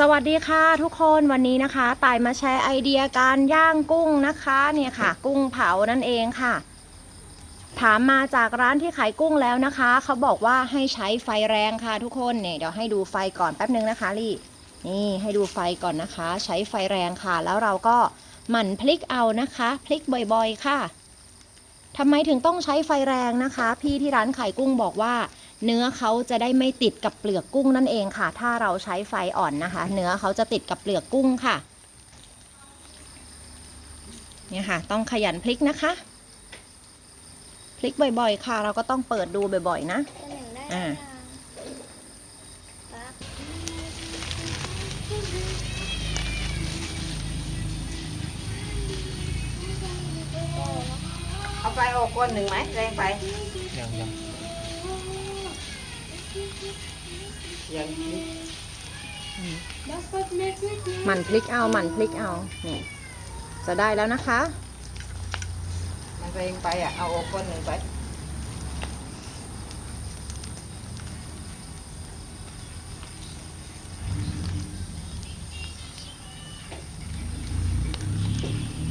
สวัสดีค่ะทุกคนวันนี้นะคะตายมาแชร์ไอเดียการย่างกุ้งนะคะเนี่ยค่ะ กุ้งเผานั่นเองค่ะ ถามมาจากร้านที่ขายกุ้งแล้วนะคะ เขาบอกว่าให้ใช้ไฟแรงค่ะทุกคนเนี่ยเดี๋ยวให้ดูไฟก่อนแป๊บนึงนะคะลี่นี่ให้ดูไฟก่อนนะคะ ใช้ไฟแรงค่ะ แล้วเราก็หมั่นพลิกเอานะคะพลิกบ่อยๆ ค่ะทำไมถึงต้องใช้ไฟแรงนะคะ พี่ที่ร้านขายกุ้งบอกว่า เนื้อเขาจะได้ไม่ติดกับเปลือกกุ้งนั่นเองค่ะ ถ้าเราใช้ไฟอ่อนนะคะ เนื้อเขาจะติดกับเปลือกกุ้งค่ะเนี่ยค่ะ ต้องขยันพลิกนะคะ พลิกบ่อยๆ ค่ะ เราก็ต้องเปิดดูบ่อยๆ นะจะหนึ่งได้อ่าปั๊บเอาไปออกก้นหนึ่งไหมแรงไปยังยัง ยังหมั่นพลิกเอาหมั่นพลิกเอานี่จะได้แล้วนะคะ มันแรงไปอะ เอาออกก้นหนึ่งไป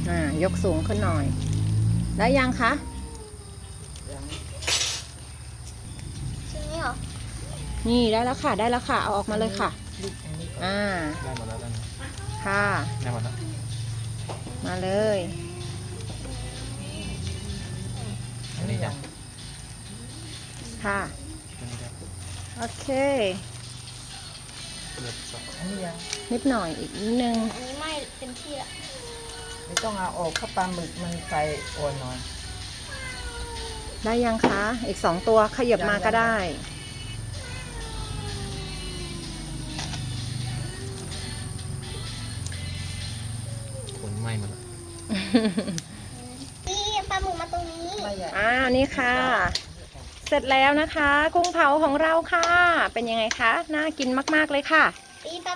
อ่ายกสูงขึ้นหน่อย ได้ยังคะ ยัง ชิ้นนี้เหรอ นี่ได้แล้วค่ะได้แล้วค่ะเอาออกมาเลยค่ะลูกอันนี้อ่า ได้หมดแล้วได้หมดค่ะ ได้หมดแล้ว มาเลยอันนี้ยังค่ะอันนี้ได้โอเคเลือดสองอันนี้ยังนิดหน่อยอีกนิดนึง อันนี้ไม่เต็มที่ละไม่ต้องเอาออกเพราะปลาหมึกมันไฟอ่อนหน่อย ได้ยังคะ อีกสองตัวขยับมาก็ได้ นไหม้หมดแล้วนี่ปลาหมึกมาตรงนี้ไม่ใหญ่อ่านี่ค่ะ เสร็จแล้วนะคะ กุ้งเผาของเราค่ะ เป็นยังไงคะ น่ากินมาก ๆ เลยค่ะตีปลา